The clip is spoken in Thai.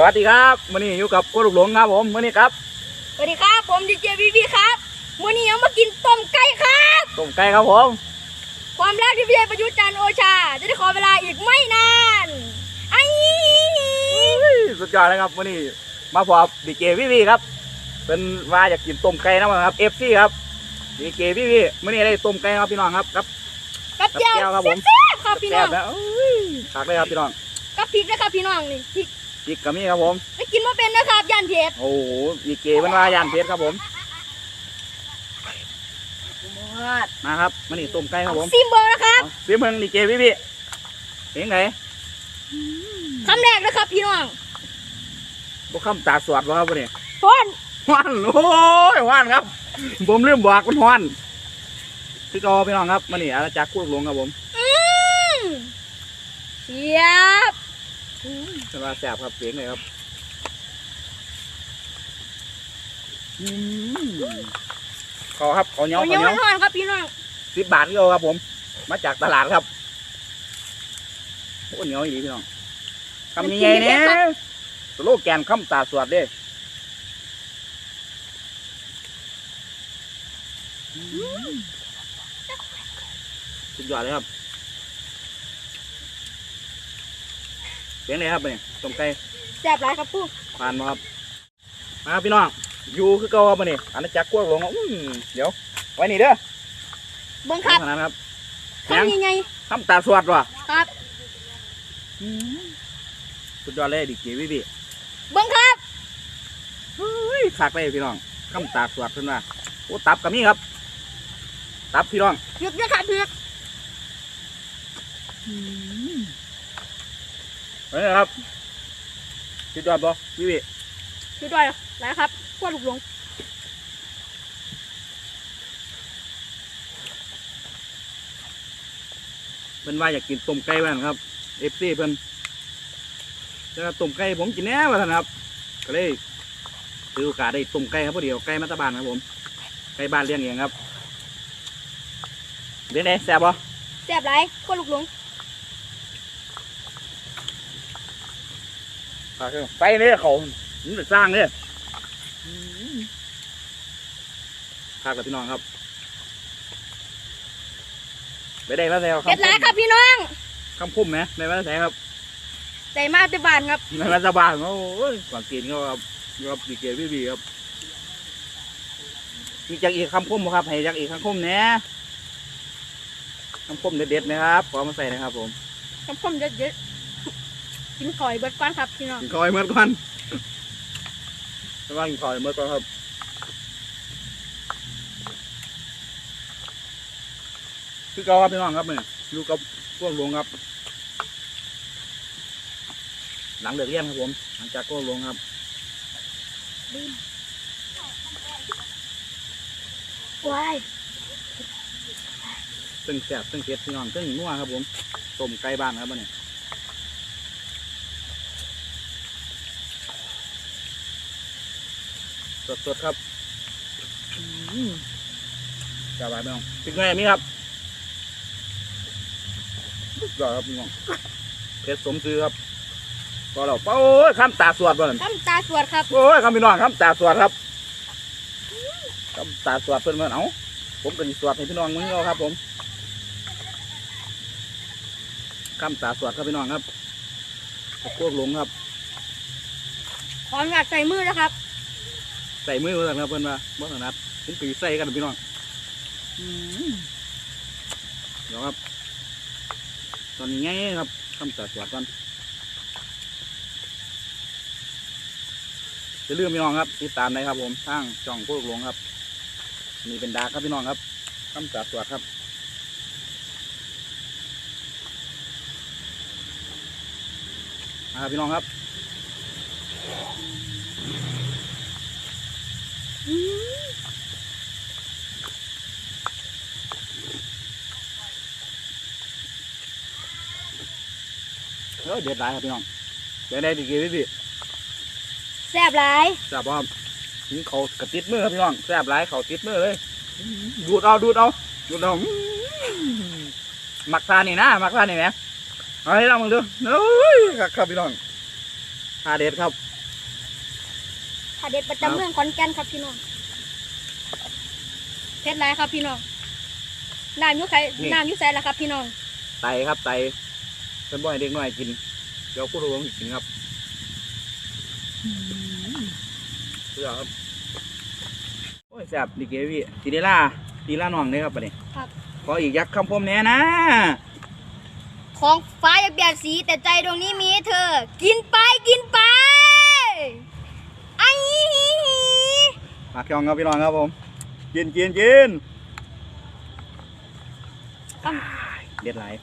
สวัสดีครับวันนี้อยู่กับกูลูกหลงครับผมวันนี้ครับสวัสดีครับ ผมดีเจพีพีครับมื้อนี้ยังมากินต้มไก่ครับต้มไก่ครับผม ความรักที่พี่เอประยุทธ์จันทร์โอชา จะได้ขอเวลาอีกไม่นานไอ้สุดยอดเลยครับวันนี้มาพบดีเจพี่พี่ครับเป็นว่าอยากกินต้มไก่นะครับเอฟซีครับดีเจพี่พี่วันนี้ได้ต้มไก่ครับพี่น้องครับครับกับเจียวกับแก้วครับผมแซ่บๆครับพี่น้องแซ่บแล้วอุ้ยขากเลยครับพี่น้องกับพริกนะครับพี่น้องนี่พริก พริกกระมี่ครับผม ไม่กินมาเป็นนะครับย่านเผ็ดโอ้โหดีเจเป็นว่าย่านเพชรครับผม มาครับวันนี้ต้มไก่ครับผมซิมเบอร์นะครับเอาเสียเมืองดีเจพี่พี่เสียงไหนคำแรกนะครับพี่น้องพวกคำตาสวดวะครับวันนี้ทนหวานโอ้ยหวานครับ ผมลืมบอกมันหวานพี่กอพี่น้องครับมานี่อาณาจักรคู่หลวงครับผม อืมเชียบ เป็นว่าแสบครับเสียงเลยครับอืมขอครับขอเหนียวเอาขอยังเหนียวทอนครับพี่น้องสิบบาทก็ครับผม มาจากตลาดครับโอ้เหนียวอีหลีพี่น้องคำยังไงเนี่ยสโลแกนคำตาสวดเด้อืมสุดยอดเลยครับ สียงไหนครับเนี่ยตรงไก่แซ่บหลายครับผู้ผ่านมาครับมาครับพี่น้องอยู่คือเก่าครับมาเนี่ยอาณาจักรกว้างหลวงอืมเดี๋ยว ไว้นี่เด้อเบิ้งครับขนาดนั้นครับคำใหญ่ทำตาสวดว่ะๆครับสุดยอดเลยดิเกวิบีเบิ้งครับเฮ้ยคักเลยพี่น้องคำตาสวดเพิ่นว่าโอ้ตับกับมีครับ ตับพี่น้องหยุดนะครับหยุดเฮ้ ยครับสุดยอดบ่วิบีหยุดด้วยหลายครับกวดลูกหลงเพิ่นว่าอยากกินต้มไก่บ้านครับเอฟซีเพิ่นแต่ว่าต้มไก่ผมกินแน่ว่าท่านครับ ก็เลยถือโอกาสได้ต้มไก่ครับพอดีเอาไก่มาตะบานครับผมไก่บ้านเลี้ยงเองครับเดี๋ยวไหนแซ่บบ่แซ่บหลายกวดลูกหลง ไฟเนี่ยเขามันจะสร้างเนี่ยภาคกับพี่น้องครับไปได้มาแล้วเผ็ดหลายครับพี่น้องคำพุ่มไหมในวันแสครับใส่มาแต่บ้านครับในวันสบายโอ้ยก่อนกินก็ครับครับดีเกพี่บีครับมีจากอีกคำพุ่มบ่ครับให้จากอีกคำพุ่มเนี้ยคำพุ่มเด็ดๆนะครับขอมาใส่นะครับผมกับผมเยอะๆ กินข่อยเบิดก้อนครับพี่น้องกินคอยเมื่อก่อนระวังกินคอยเมื่อก่อนครับคือเก่าครับพี่น้องครับเนี่ยอยู่กับพวกหลวงครับ หลังเลิกเรียนครับผมหลังจากพวกหลวงครับว้ายซึ่งแซ่บซึ่งเผ็ดพี่น้องซึ่งนัวครับผมต้มไก่บ้านครับเนี่ย สดๆครับอืมจับไปพี่น้องติดไงมีครับยอดครับพี่น้องเผ็ดสมซื้อครับพอเราโอ้ยข้ามตาสวดบ่นั่นทำตาสวดครับ โอ้ยคำพี่น้องครับตาสวดครับคำตาสวดเพิ่นเมื่อเอาผมก็สิสวดให้พี่น้องมึงเอาครับ ผมคำตาสวดครับพี่น้องครับพวกหลงครับขออนุญาตใส่มือนะครับ ใส่มือมาสั่นครับเพิ่นว่าเมื่อนัดผมตีใส่กันพี่น้องอืมเดี๋ยวครับ ตอนนี้ไงครับคำตาสวดก่อนอย่าลืมพี่น้องครับติดตามนะครับ ผมทางช่องพวกหลงครับนี่เป็นดาร์กครับพี่น้องครับคำตาสวดครับนะครับพี่น้องครับ เออเด็ดหลายครับพี่น้องเดี๋ยวได้ดีกี่พี่แซ่บหลายแซ่บบ่ครับนี่เขากระติดมือครับพี่น้องแซ่บหลายเขาติดมือเลย ดูดเอาดูดเอาดูดเอาอื้อหมักทานนี่นะหมักทานนี่ไหมเอาให้เรามึงดูโอ้ยครับครับพี่น้องทาเด็ดครับ ถ้าเด็ดประจำเมืองขอนแก่นครับพี่น้องเพชรไรครับพี่น้องน้ำอยุไสนี่ น้ำอยุไสละครับ พี่น้องไตครับไตเป็นบ่อยเด็กหน่อยกิน เดี๋ยวผู้รู้ผมกินครับเพื่อครับโอ้ยแซ่บดีเกพี่ตีเดล่าตีล่าน้องเลยครับปะเนี่ยครับ ขออีกยักษ์คำพมแน่นะ ของฟ้าอยากเปลี่ยนสีแต่ใจดวงนี้มีให้เธอ กินไปกินไปไอ้ฮีฮีฮี ปากยองครับพี่น้องครับผมกินกินกินเด็ดหลาย